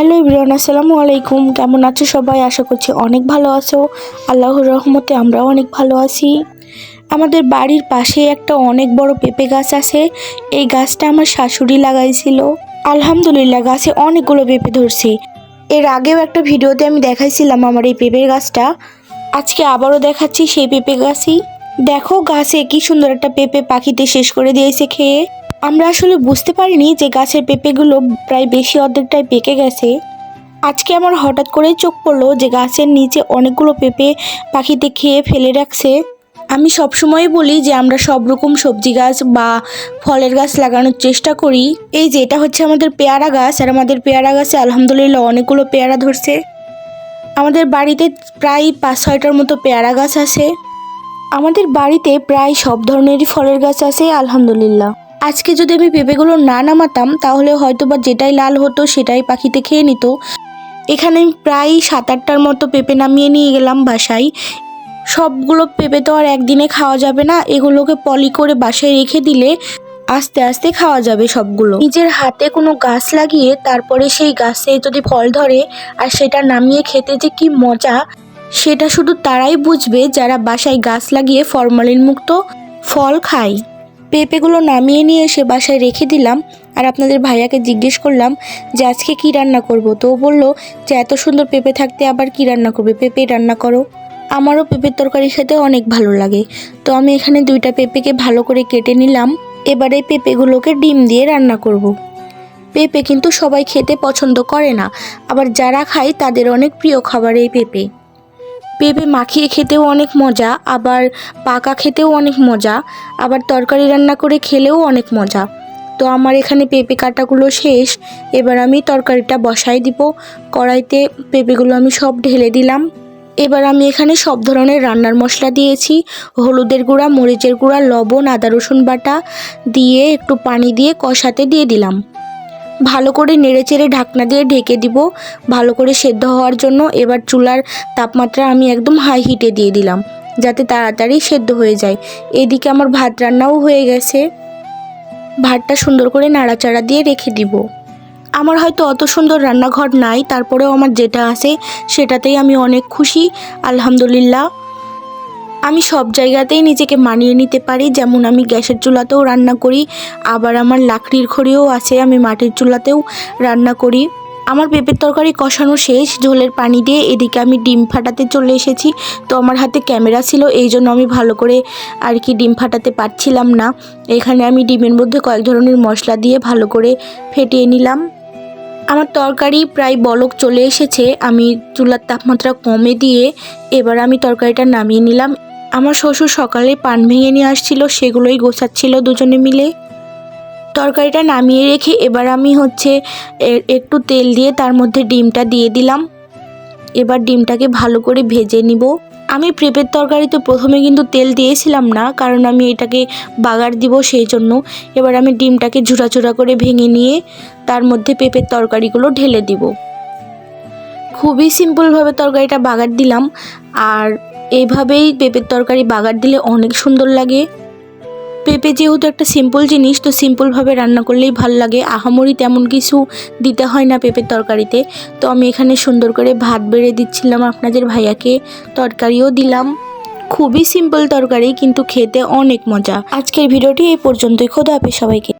Hello Ibran আসসালামু আলাইকুম। কেমন আছো সবাই? আশা করছি অনেক ভালো আছো। আল্লাহর রহমতে আমরাও অনেক ভালো আছি। আমাদের বাড়ির পাশে একটা অনেক বড় পেঁপে গাছ আছে। এই গাছটা আমার শাশুড়ি লাগাইছিল। আলহামদুলিল্লাহ, গাছে অনেকগুলো পেঁপে ধরছে। এর আগেও একটা ভিডিওতে আমি দেখাইছিলাম আমার এই পেঁপের গাছটা। আজকে আবারও দেখাচ্ছি সেই পেঁপে গাছই। দেখো, গাছে কি সুন্দর একটা পেঁপে পাখিতে শেষ করে দিয়েছে খেয়ে। আমরা আসলে বুঝতে পারিনি যে গাছের পেঁপেগুলো প্রায় বেশি অর্ধেকটাই পেকে গেছে। আজকে আমার হঠাৎ করেই চোখ পড়ল যে গাছের নিচে অনেকগুলো পেঁপে পাখিতে খেয়ে ফেলে রাখছে। আমি সবসময় বলি যে আমরা সব রকম সবজি গাছ বা ফলের গাছ লাগানোর চেষ্টা করি। এই যে, এটা হচ্ছে আমাদের পেয়ারা গাছ আর আমাদের পেয়ারা গাছে আলহামদুলিল্লাহ অনেকগুলো পেয়ারা ধরছে। আমাদের বাড়িতে প্রায় পাঁচ ছয়টার মতো পেয়ারা গাছ আছে। আমাদের বাড়িতে প্রায় সব ধরনেরই ফলের গাছ আছে, আলহামদুলিল্লাহ। আজকে যদি আমি পেঁপেগুলো না নামাতাম, তাহলে হয়তো বা যেটাই লাল হতো সেটাই পাখিতে খেয়ে নিত। এখানে আমি প্রায় সাত আটটার মতো পেঁপে নামিয়ে নিয়ে গেলাম বাসায়। সবগুলো পেঁপে তো আর একদিনে খাওয়া যাবে না, এগুলোকে পলি করে বাসায় রেখে দিলে আস্তে আস্তে খাওয়া যাবে সবগুলো। নিজের হাতে কোনো গাছ লাগিয়ে তারপরে সেই গাছে যদি ফল ধরে আর সেটা নামিয়ে খেতে যে কি মজা, সেটা শুধু তারাই বুঝবে যারা বাসায় গাছ লাগিয়ে ফরমালিন মুক্ত ফল খায়। পেঁপেগুলো নামিয়ে নিয়ে এসে বাসায় রেখে দিলাম। আর আপনাদের ভাইয়াকে জিজ্ঞেস করলাম যে আজকে কি রান্না করব? তো বলল যে এত সুন্দর পেঁপে থাকতে আবার কি রান্না করবে? পেঁপে রান্না করো। আমারও পেঁপের তরকারি খেতে অনেক ভালো লাগে। তো আমি এখানে দুইটা পেঁপেকে ভালো করে কেটে নিলাম। এবারে পেঁপেগুলোকে ডিম দিয়ে রান্না করব। পেঁপে কিন্তু সবাই খেতে পছন্দ করে না। আবার যারা খায় তাদের অনেক প্রিয় খাবার এই পেঁপে। পেঁপে মাখিয়ে খেতেও অনেক মজা, আবার পাকা খেতেও অনেক মজা, আবার তরকারি রান্না করে খেলেও অনেক মজা। তো আমার এখানে পেঁপে কাটাগুলো শেষ, এবার আমি তরকারিটা বসাই দিব। কড়াইতে পেঁপেগুলো আমি সব ঢেলে দিলাম। এবার আমি এখানে সব ধরনের রান্নার মশলা দিয়েছি। হলুদের গুঁড়া, মরিচের গুঁড়া, লবণ, আদা রসুন বাটা দিয়ে একটু পানি দিয়ে কষাতে দিয়ে দিলাম। ভালো করে নেড়েচেড়ে ঢাকনা দিয়ে ঢেকে দিব। ভালো করে সেদ্ধ হওয়ার জন্য এবার চুলার তাপমাত্রা আমি একদম হাই হিটে দিয়ে দিলাম, যাতে তাড়াতাড়ি সেদ্ধ হয়ে যায়। এদিকে আমার ভাত রান্নাও হয়ে গেছে। ভাতটা সুন্দর করে নাড়াচাড়া দিয়ে রেখে দিব। আমার হয়তো অত সুন্দর রান্নাঘর নাই, তারপরেও আমার যেটা আছে সেটাতেই আমি অনেক খুশি। আলহামদুলিল্লাহ। আমি সব জায়গাতেই নিজেকে মানিয়ে নিতে পারি। যেমন আমি গ্যাসের চুলাতেও রান্না করি, আবার আমার লাকড়ির খড়িও আছে, আমি মাটির চুলাতেও রান্না করি। আমার পেঁপের তরকারি কষানো শেষ, ঝোলের পানি দিয়ে এদিকে আমি ডিম ফাটাতে চলে এসেছি। তো আমার হাতে ক্যামেরা ছিল, এই জন্য আমি ভালো করে আর কি ডিম ফাটাতে পারছিলাম না। এখানে আমি ডিমের মধ্যে কয়েক ধরনের মশলা দিয়ে ভালো করে ফেটিয়ে নিলাম। আমার তরকারি প্রায় বলক চলে এসেছে, আমি চুলার তাপমাত্রা কমে দিয়ে এবার আমি তরকারিটা নামিয়ে নিলাম। আমার শ্বশুর সকালে পান ভেঙে নিয়ে আসছিল, সেগুলোই গোছাচ্ছিল দুজনে মিলে। তরকারিটা নামিয়ে রেখে এবার আমি হচ্ছে একটু তেল দিয়ে তার মধ্যে ডিমটা দিয়ে দিলাম। এবার ডিমটাকে ভালো করে ভেজে নিব। আমি পেঁপের তরকারিতে প্রথমে কিন্তু তেল দিয়েছিলাম না, কারণ আমি এটাকে বাগার দিব সেই জন্য। এবার আমি ডিমটাকে ঝুরা ঝুরা করে ভেঙে নিয়ে তার মধ্যে পেঁপের তরকারিগুলো ঢেলে দিব। খুবই সিম্পলভাবে তরকারিটা বাগার দিলাম। আর এইভাবেই পেঁপের তরকারি বাগার দিলে অনেক সুন্দর লাগে। পেঁপে যেহেতু একটা সিম্পল জিনিস, তো সিম্পলভাবে রান্না করলেই ভালো লাগে। আহামরি তেমন কিছু দিতে হয় না পেঁপের তরকারিতে। তো আমি এখানে সুন্দর করে ভাত বেড়ে দিচ্ছিলাম আপনাদের ভাইয়াকে। তরকারিও দিলাম। খুবই সিম্পল তরকারি, কিন্তু খেতে অনেক মজা। আজকের ভিডিওটি এই পর্যন্তই। খোদা হাফেজ সবাইকে।